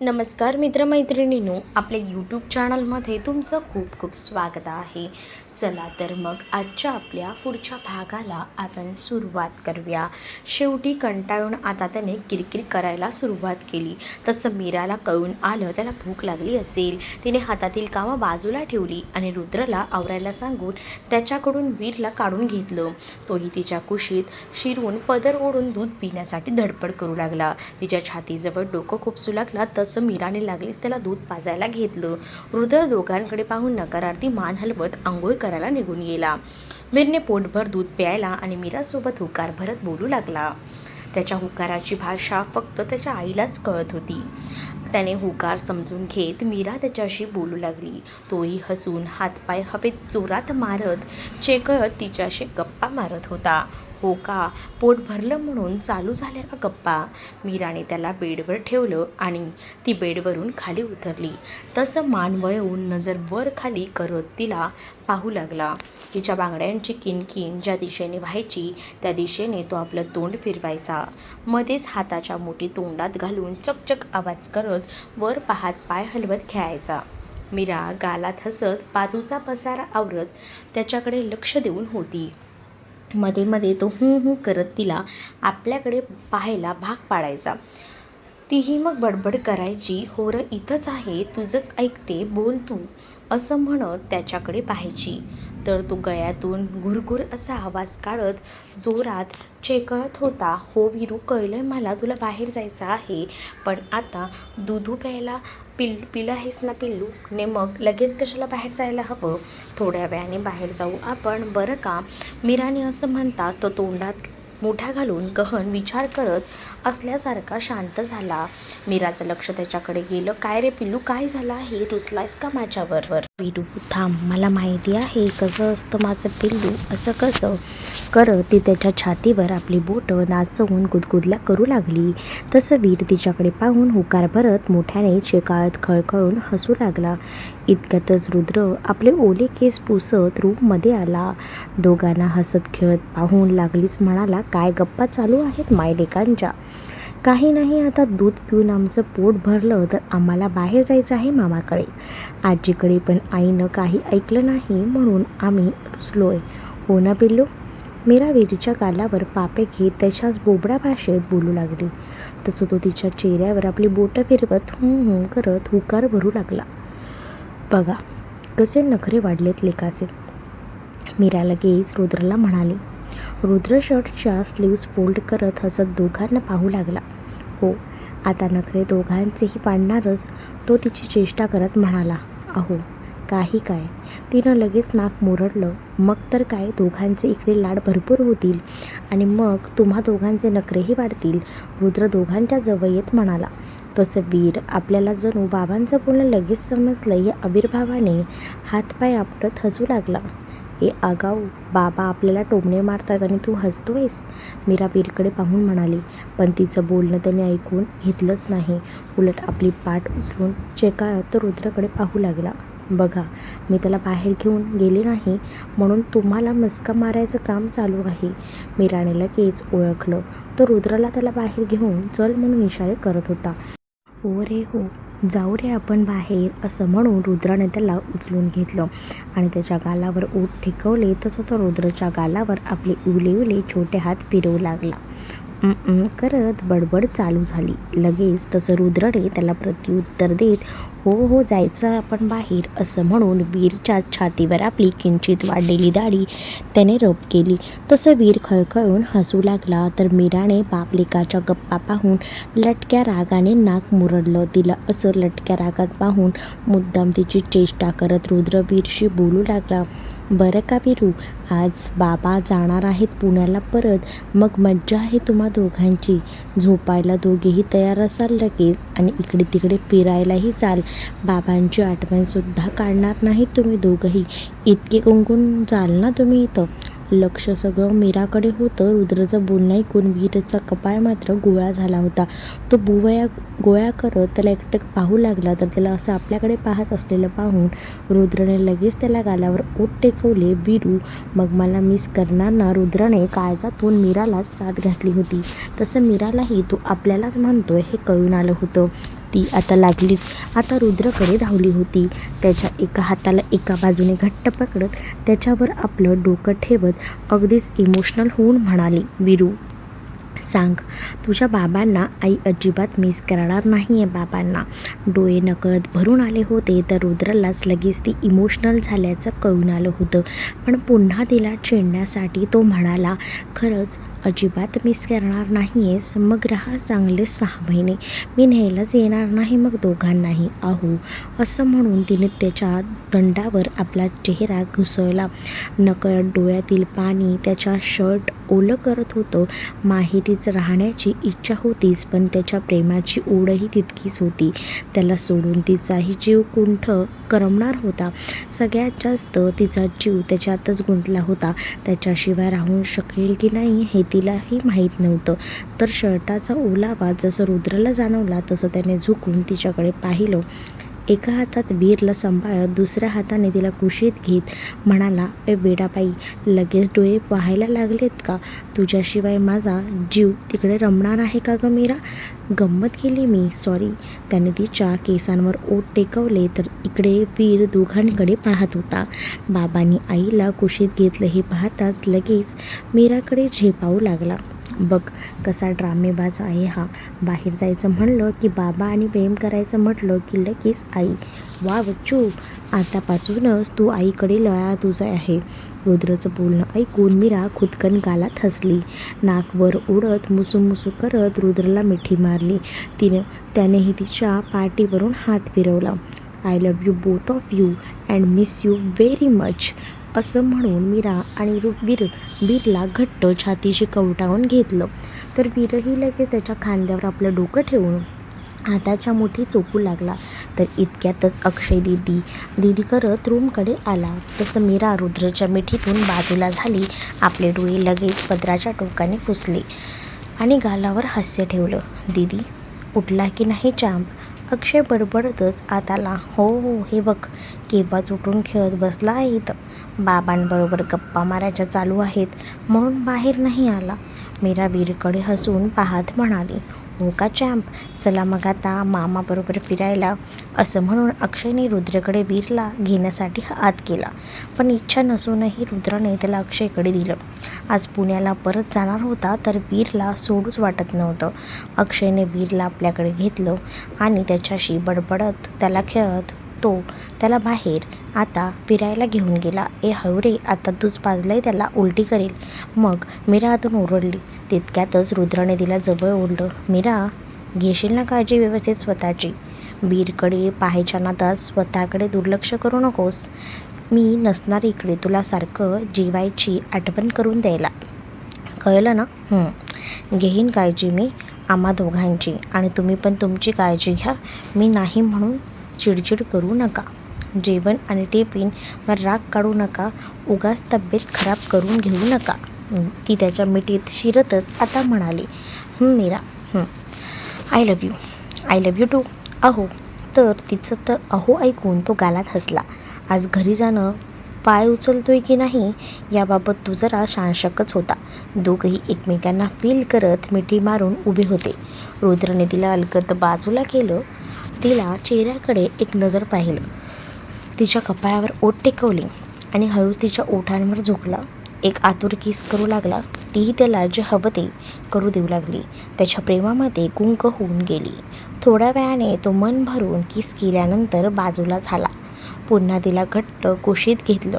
नमस्कार मित्रमैत्रिणींनो आपल्या यूट्यूब चॅनलमध्ये तुमचं खूप खूप स्वागत आहे. चला तर मग आजच्या आपल्या पुढच्या भागाला आपण सुरुवात करूया. शेवटी कंटाळून आता त्याने किरकिर करायला सुरुवात केली. तसं मीराला कळून आलं त्याला भूक लागली असेल. तिने हातातील कामं बाजूला ठेवली आणि रुद्रला आवरायला सांगून त्याच्याकडून वीरला काढून घेतलं. तोही तिच्या कुशीत शिरून पदर ओढून दूध पिण्यासाठी धडपड करू लागला. तिच्या छातीजवळ डोकं खुपसू लागला तसं मीराने लागलीच त्याला दूध पाजायला घेतलं. रुद्र दोघांकडे पाहून नकारार्थी मान हलवत आंघोळ करायला निघून गेला. मीरने पोटभर दूध प्यायला आणि मीरासोबत हुकार भरत बोलू लागला. त्याच्या हुकाराची भाषा फक्त त्याच्या आईलाच कळत होती. त्याने हुकार समजून घेत मीरा त्याच्याशी बोलू लागली. तोही हसून हातपाय हवेत जोरात मारत चेकळत तिच्याशी गप्पा मारत होता. हो का? पोट भरलं म्हणून चालू झाल्या का गप्पा? मीराने त्याला बेडवर ठेवलं आणि ती बेडवरून खाली उतरली. तसं मान वळवून नजर वर खाली करत तिला पाहू लागला. तिच्या बांगड्यांची किनकिन ज्या दिशेने व्हायची त्या दिशेने तो आपलं तोंड फिरवायचा. मध्येच हाताच्या मोठी तोंडात घालून चकचक आवाज करत वर पाहात पाय हलवत खेळायचा. मीरा गालात हसत बाजूचा पसारा आवरत त्याच्याकडे लक्ष देऊन होती. मध्ये मध्ये तो हू हू करत तिला आपल्याकडे पाहायला भाग पाडायचा. तीही मग बडबड करायची होर इथंच आहे तुझंच ऐकते बोल तू असं म्हणत त्याच्याकडे पाहायची. तर तो गळ्यातून घुरघुर असा आवाज काढत जोरात चेकळत होता हो विरू कळलं मला तुला बाहेर जायचं आहे पण आता दुधू प्यायला पिल पिलं आहेस ना पिल्लू? ने मग लगेच कशाला बाहेर जायला हवं? थोड्या वेळाने बाहेर जाऊ आपण बरं का? मीराने असं म्हणताच तो तोंडात मोठ्या घालून गहन विचार करत असल्यासारखा शांत झाला. मीराचं लक्ष त्याच्याकडे गेलं. काय रे पिल्लू काय झालं आहे? रुसलायस का माझ्याबरोबर? विरू थांब. मला माहिती आहे कसं असतं माझं पिल्लू. असं कसं? करत ती त्याच्या छातीवर आपली बोटं नाचवून गुदगुदल्या करू लागली. तसं वीर तिच्याकडे पाहून हुकार भरत मोठ्याने चेकाळत खळखळून हसू लागला. इतक्यातच रुद्र आपले ओले केस पुसत रूममध्ये आला. दोघांना हसत खेळत पाहून लागलीच म्हणाला काय गप्पा चालू आहेत मायलेकांच्या काही नाही आता दूध पिऊन आमचं पोट भरलं तर आम्हाला बाहेर जायचं आहे मामाकडे. आजीकडे पण आईनं काही ऐकलं नाही म्हणून आम्ही रुसलोय. हो ना पिल्लू? मीरा विरीच्या गालावर पापे घेत त्याच्याच बोबडा भाषेत बोलू लागली. तसं तो तिच्या चेहऱ्यावर आपली बोटं फिरवत हुं हूं करत हुकार भरू लागला. बघा कसे नखरे वाढलेत लेकासे मीरा लगेच रुद्रला म्हणाली रुद्र शर्टच्या स्लीव्स फोल्ड करत हसत दोघांना पाहू लागला. हो आता नखरे दोघांचेही पाडणारच तो तिची चेष्टा करत म्हणाला. अहो काही काय. तिनं लगेच नाक मुरडलं. मग तर काय दोघांचे इकडे लाड भरपूर होतील आणि मग तुम्हा दोघांचे नखरेही वाढतील रुद्र दोघांच्या जवळ येत म्हणाला. तसं वीर आपल्याला जणू बाबांचं बोलणं लगेच समजलं या आविर्भावाने हातपाय आपटत हसू लागला. ए आगाऊ. बाबा आपल्याला टोमणे मारतात आणि तू हसतोयस? मीरा वीरकडे पाहून म्हणाली. पण तिचं बोलणं त्याने ऐकून घेतलंच नाही. उलट आपली पाठ उचलून चेकाळत तो रुद्रकडे पाहू लागला. बघा मी त्याला बाहेर घेऊन गेले नाही म्हणून तुम्हाला मस्का मारायचं काम चालू आहे. मीराने लगेच ओळखलं. तर रुद्राला त्याला बाहेर घेऊन चल म्हणून इशारे करत होता. ओ रे हो जाऊ रे आपण बाहेर असं म्हणून रुद्राने त्याला उचलून घेतलं. आणि त्याच्या गालावर ओठ ठेकवले तसं तो रुद्राच्या गालावर आपले उले उले छोटे हात फिरवू लागला. करत बडबड चालू झाली. लगेच तसं रुद्रने त्याला प्रत्युत्तर देत हो हो जायचं आपण बाहेर असं म्हणून वीरच्या छातीवर आपली किंचित वाढलेली दाढी त्याने रब केली. तसं वीर खळखळून हसू लागला तर मीराने बापलेकाच्या गप्पा पाहून लटक्या रागाने नाक मुरडलं तिला. असं लटक्या रागात पाहून मुद्दाम तिची चेष्टा करत रुद्रवीरशी बोलू लागला बरं का वीरू आज बाबा जाणार आहेत पुण्याला परत. मग मज्जा आहे तुम्हा दोघांची. झोपायला दोघेही तयार असाल लगेच आणि इकडे तिकडे फिरायलाही चाल. बाबांची आठवणसुद्धा काढणार नाहीत तुम्ही दोघंही. इतके कुंकून जाल ना तुम्ही इथं. लक्ष सगळं मीराकडे होतं. रुद्रचं बोलणं ऐकून वीरचा कपाळ मात्र गोळा झाला होता. तो बुवया गोळ्या करत त्याला एकटक पाहू लागला तर त्याला असं आपल्याकडे पाहत असलेलं पाहून रुद्रने लगेच त्याला गालावर ओट टेकवले. वीरू मग मला मिस करणार ना? रुद्राने काळजातून मीरालाच साथ घातली होती. तसं मीरालाही तो आपल्यालाच म्हणतोय हे कळून आलं होतं. ती आता लागलीच. आता रुद्रकडे धावली होती. त्याच्या एका हाताला एका बाजूने घट्ट पकडत त्याच्यावर आपलं डोकं ठेवत अगदीच इमोशनल होऊन म्हणाली विरू सांग तुझ्या बाबांना आई अजिबात मिस करणार नाही आहे बाबांना. डोळे नकळत भरून आले होते तर रुद्रलाच लगेच ती इमोशनल झाल्याचं कळून आलं होतं. पण पुन्हा तिला चेडण्यासाठी तो म्हणाला खरंच अजिबात मिस करणार नाही आहेस मग राहा चांगले सहा महिने मी न्यायलाच येणार नाही मग दोघांनाही. आहो असं म्हणून तिने त्याच्या दंडावर आपला चेहरा घुसवला नकळत डोळ्यातील पाणी त्याच्या शर्ट ओलं करत होतं. माहितीच राहण्याची इच्छा होतीच पण त्याच्या प्रेमाची ओढही तितकीच होती. त्याला सोडून तिचाही जीव कुंठ करमणार होता. सगळ्यात जास्त तिचा जीव त्याच्यातच गुंतला होता. त्याच्याशिवाय राहू शकेल की नाही हे तिलाही माहीत नव्हतं. तर शर्टाचा ओलावा जसं रुद्रला जाणवला तसं त्याने झुकून तिच्याकडे पाहिलं. एका हातात वीरला सांभाळत दुसऱ्या हाताने तिला कुशीत घेत म्हणाला ए बेडाबाई लगेच डोळे पाहायला लागलेत का? तुझ्याशिवाय माझा जीव तिकडे रमणार आहे का गं मीरा? गंमत केली मी सॉरी त्याने तिच्या केसांवर ओट टेकवले तर इकडे वीर दोघांकडे पाहत होता. बाबांनी आईला कुशीत घेतलं हे पाहताच लगेच मीराकडे झेपावू लागला. बघ कसा ड्रामेबाज आहे हा. बाहेर जायचं म्हणलं की बाबा आणि प्रेम करायचं म्हटलं की लगेच आई. वा बच्चू आतापासूनच तू आईकडे लळा तुझा आहे. रुद्रचं बोलणं ऐकून मीरा खुदकन गालात हसली. नाकवर उडत मुसू मुसू करत रुद्रला मिठी मारली. तिने त्यानेही तिच्या पाठीवरून हात फिरवला. I love you both of you and miss you very much असं म्हणून मीरा आणि रु वीर वीरला घट्ट छातीशी कवटाळून घेतलं. तर वीरही लगेच त्याच्या खांद्यावर आपलं डोकं ठेवून हाताच्या मुठी चोपू लागला. तर इतक्यातच अक्षय दिदी दिदी करत रूमकडे आला. तसं मीरा रुद्रच्या मिठीतून बाजूला झाली. आपले डोळे लगेच पदराच्या टोकाने फुसले आणि गालावर हास्य ठेवलं. दिदी उठला की नाही चांप अक्षय बडबडतच आत आला हो हो हे बघ केव्हा उठून खेळत बसला आहे इथं? बाबांबरोबर गप्पा मारायच्या चालू आहेत म्हणून बाहेर नाही आला. मीरा वीरकडे हसून पाहत म्हणाली हो का चॅम्प. चला मग आता मामाबरोबर फिरायला. असं म्हणून अक्षयने रुद्रकडे वीरला घेण्यासाठी आत केला. पण इच्छा नसूनही रुद्राने त्याला अक्षयकडे दिलं. आज पुण्याला परत जाणार होता तर वीरला सोडूच वाटत नव्हतं. अक्षयने वीरला आपल्याकडे घेतलं आणि त्याच्याशी बडबडत त्याला खेळत तो त्याला बाहेर आता फिरायला घेऊन गेला. ए हवरे आता तूच पाजलंय त्याला उलटी करेल. मग मीरा आतून ओरडली. तितक्यातच रुद्राने तिला जवळ ओढलं मीरा घेशील ना काळजी व्यवस्थित स्वतःची? वीरकडे पाहायच्या नादात स्वतःकडे दुर्लक्ष करू नकोस. मी नसणार इकडे तुला सारखं जीवायची आठवण करून द्यायला. कळलं ना? घेईन काळजी मी आम्हा दोघांची. आणि तुम्ही पण तुमची काळजी घ्या. मी नाही म्हणून चिडचिड करू नका. जेवण आणि टिफिन वर राग काढू नका. उगाच तब्येत खराब करून घेऊ नका. ती त्याच्या मिठीत शिरतच आता म्हणाली Meera I love you I love you too अहो तर तिचं तर अहो ऐकून तो गालात हसला. आज घरी जाणं पाय उचलतोय की नाही याबाबत तो जरा शांशकच होता. दोघंही एकमेकांना फील करत मिठी मारून उभे होते. रुद्रने तिला अलगद बाजूला केलं. तिला चेहऱ्याकडे एक नजर पाहिलं. तिच्या कपाळावर ओठ टेकवली आणि हळूच तिच्या ओठांवर झोकला. एक आतुर किस करू लागला. तीही त्याला जे हवं ते करू देऊ लागली. त्याच्या प्रेमामध्ये गुंक होऊन गेली. थोड्या वेळाने तो मन भरून किस केल्यानंतर बाजूला झाला. पुन्हा तिला घट्ट कुशीत घेतलं.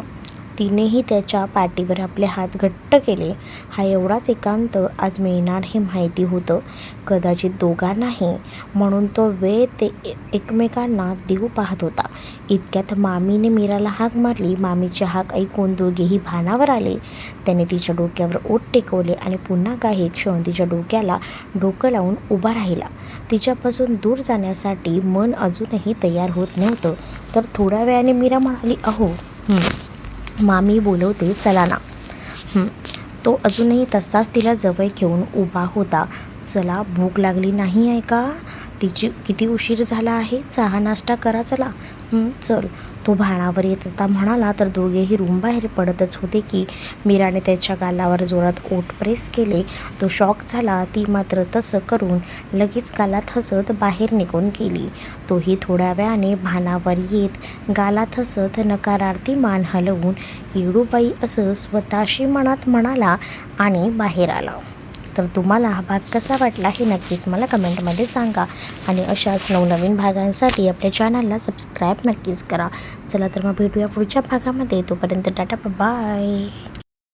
तिनेही त्याच्या पाठीवर आपले हात घट्ट केले. हा एवढाच एकांत आज मिळणार हे माहिती होतं. कदाचित दोघांनाही. म्हणून तो वेळ ते एकमेकांना देऊ पाहत होता. इतक्यात मामीने मीराला हाक मारली. मामीची हाक ऐकून दोघेही भानावर आले. त्याने तिच्या डोक्यावर ओठ टेकवले आणि पुन्हा काही क्षण तिच्या डोक्याला डोकं लावून उभा राहिला. तिच्यापासून दूर जाण्यासाठी मन अजूनही तयार होत नव्हतं. तर थोड्या वेळाने मीरा म्हणाली अहो मामी बोलवते चला ना. तो अजूनही तसाच तिला जवळ घेऊन उभा होता. चला भूक लागली नाही आहे का? तिची किती उशीर झाला आहे? चहा नाश्ता करा चला. चल. तो भाणावर येत होता. म्हणाला तर दोघेही रूम बाहेर पडतच होते की? मीराने त्याच्या गालावर जोरात ओट प्रेस केले. तो शॉक झाला. ती मात्र तसं करून लगेच गालात हसत बाहेर निघून गेली. तोही थोड्या वेळाने भानावर येत गालात हसत नकारार्थी मान हलवून येडूबाई असं स्वतःशी मनात म्हणाला आणि बाहेर आला. तर तुम्हाला हा भाग कसा वाटला हे नक्कीच मला कमेंटमध्ये सांगा. आणि अशाच नवनवीन भागांसाठी आपल्या चॅनलला सबस्क्राईब नक्कीच करा. चला तर मग भेटूया पुढच्या भागामध्ये. तोपर्यंत टाटा बाय